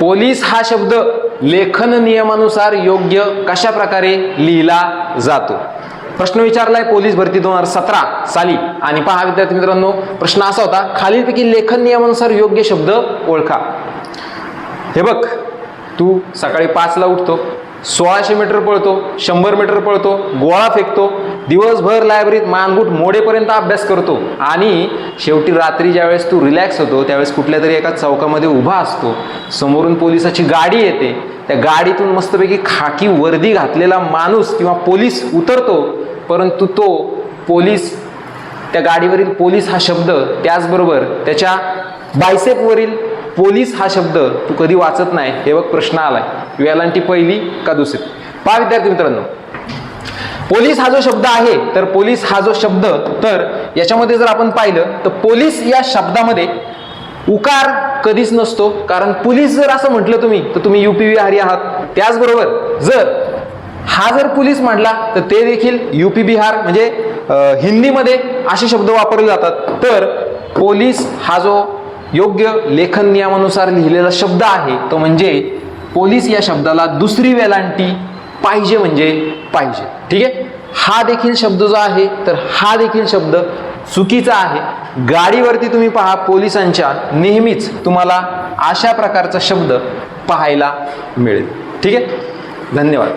Police हा शब्द लेखन नियमानुसार योग्य कशा प्रकारे लिहिला जातो? प्रश्न विचारलाय पोलीस भरती दोन हजार सतरा साली. आणि पहा विद्यार्थी मित्रांनो प्रश्न असा होता खालीलपैकी लेखन नियमानुसार योग्य शब्द ओळखा. हे बघ तू सकाळी पाचला उठतो सोळाशे मीटर पळतो शंभर मीटर पळतो गोळा फेकतो दिवसभर लायब्ररीत मानगूट मोडेपर्यंत अभ्यास करतो. आणि शेवटी रात्री ज्यावेळेस तू रिलॅक्स होतो त्यावेळेस कुठल्या तरी एका चौकामध्ये उभा असतो. समोरून पोलिसाची गाडी येते. त्या गाडीतून मस्तपैकी खाकी वर्दी घातलेला माणूस किंवा पोलीस उतरतो. परंतु तो पोलीस त्या गाडीवरील पोलीस हा शब्द त्याचबरोबर त्याच्या बायसेपवरील पोलीस हा शब्द तू कधी वाचत नाही हे बघ प्रश्न आलाय. वेलांटी पहिली का दुसरी? पहा विद्यार्थी मित्रांनो पोलीस हा जो शब्द आहे तर पोलीस हा जो शब्द तर याच्यामध्ये जर आपण पाहिलं तर पोलीस या शब्दामध्ये उकार कधीच नसतो. कारण पोलीस जर असं म्हटलं तुम्ही तर तुम्ही युपी बिहारी आहात. त्याचबरोबर जर हा जर पोलीस म्हटला तर ते देखील युपी बिहार म्हणजे हिंदीमध्ये असे शब्द वापरले जातात. तर पोलीस हा जो योग्य लेखन नियमानुसार लिहिलेला शब्द आहे तो म्हणजे पोलीस या शब्दाला दुसरी वेलांटी पाहिजे म्हणजे पाहिजे. ठीक आहे? हा देखील शब्द जो आहे तर हा देखील शब्द चुकीचा आहे. गाडीवरती तुम्ही पहा पोलिसांच्या नेहमीच तुम्हाला अशा प्रकारचा शब्द पाहायला मिळेल. ठीक आहे? धन्यवाद.